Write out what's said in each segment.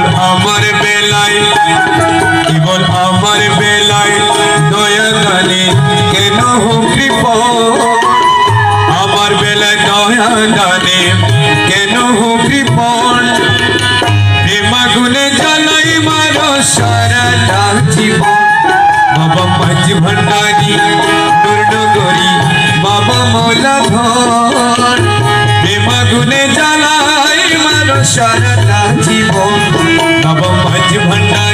কেবল আমার বেলায় কেবল আমার বেলায় দয়া গানে কেন কৃপ আমার বেলায় দয়া গানে কেন কৃপণ প্রেমাগুনে জ্বালাই মারো সারাটা জীবন। বাবা পাঁচ ভণ্ডারি দুর্নগরী, বাবা মৌলা ধর প্রেমাগুনে জ্বালাই মারো জীবন বাবা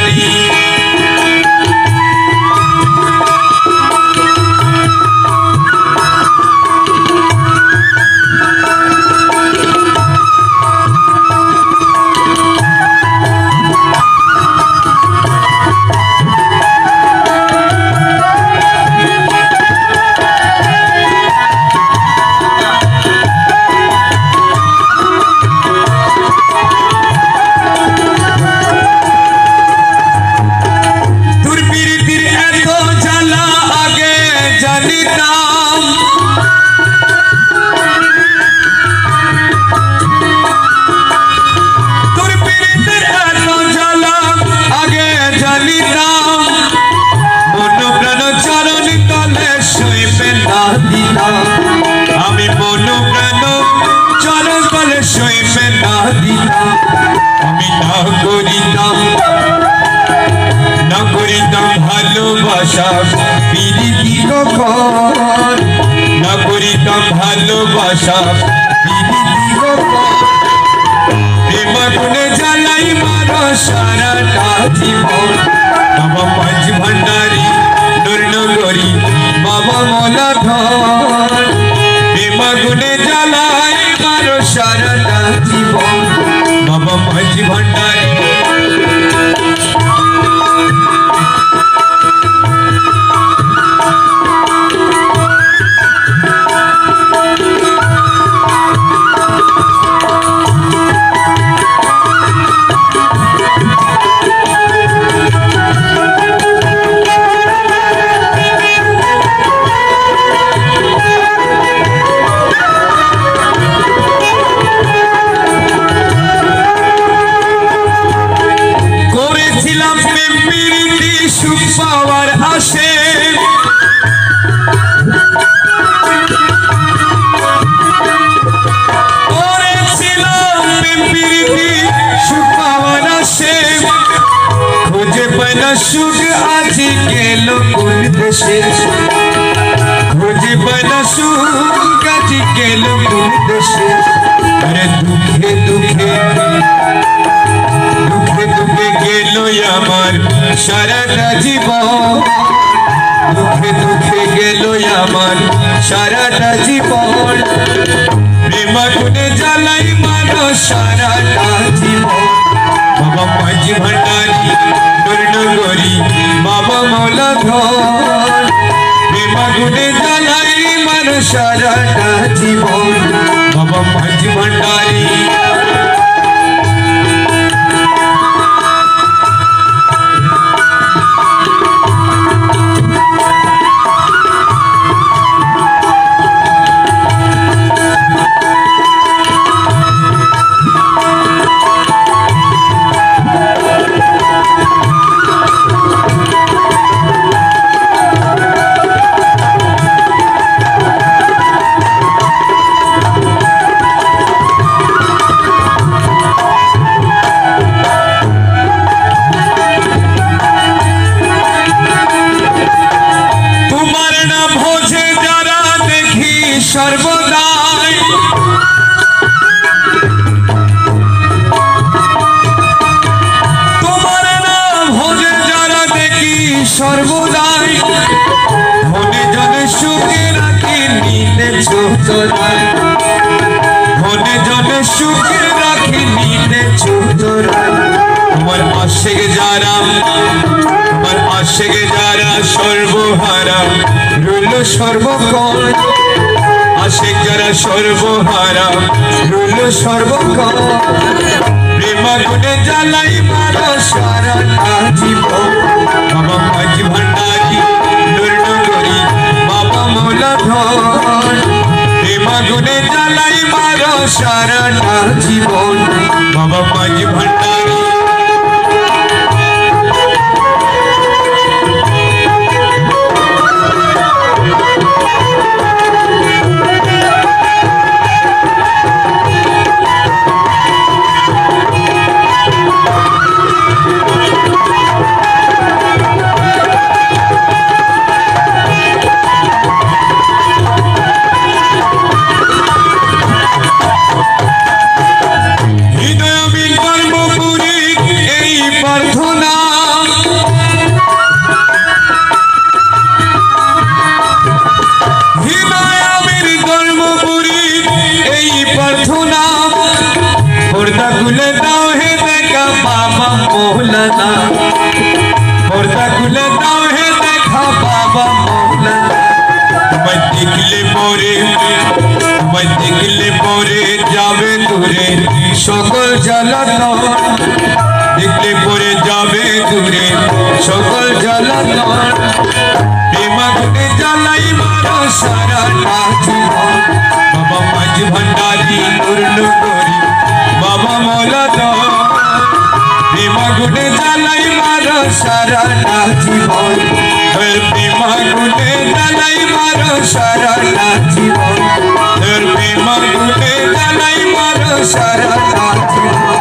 ভালোবাসা প্রীতি কখন না করিতাম ভালোবাসা, প্রীতি কখন প্রেমাগুনে জ্বালাই মারো সারাটা জীবন। বাবা পাঁচ ভান্ডারি দুর্নগরী বাবা মলা ধর প্রেমাগুনে জ্বালাই মারো সারাটা জীবন। সুখ আজ গেল কোন দেশে খুঁজে পাই না সুখ আজ গেল কোন দেশে আরে দুঃখে দুঃখে দুঃখে দুঃখে গেল আমার সারাটা জীবন। দুঃখে দুঃখে গেল আমার সারাটা জীবন। প্রেমাগুনে জ্বালাই মানো সারাটা জীবন। বাবা মাঝি ভান্ডারি দুর্নগরী বাবা মৌলা ঘর। প্রেমাগুনে জ্বালাই মানো সারাটা জীবন। বাবা মাঝি ভান্ডারি চোতরায় ধনে জনে সুখে রাখি নিতে চোতরায় তোমার আশেক যারা আশেক যারা যারা সর্বহারা। রইল সর্বক্ষণ প্রেমাগুনে জ্বালাই মারা সারাটা জীবন। সারাটা জীবন বাবা মাঝি ভান্ডারি মৌলানা পর্দা খুলে দাও হে দেখা বাবা মৌলানা তোমায় দেখলে পরে তোমায় দেখলে পরে যাবে দূরে সকল জ্বালাতন দেখলে পরে যাবে দূরে সকল জ্বালাতন প্রেমাগুনে জ্বালাই মারো সারাটা জীবন বাবা মাঝ ভান্ডারি পূর্ণ করি বাবা মৌলানা প্রেমাগুনে জ্বালাই মারো জীবন। মারো সারাটা জীবন। তোর প্রেমাগুনে জ্বালাই মারো সারাটা জীবন। তোর প্রেমাগুনে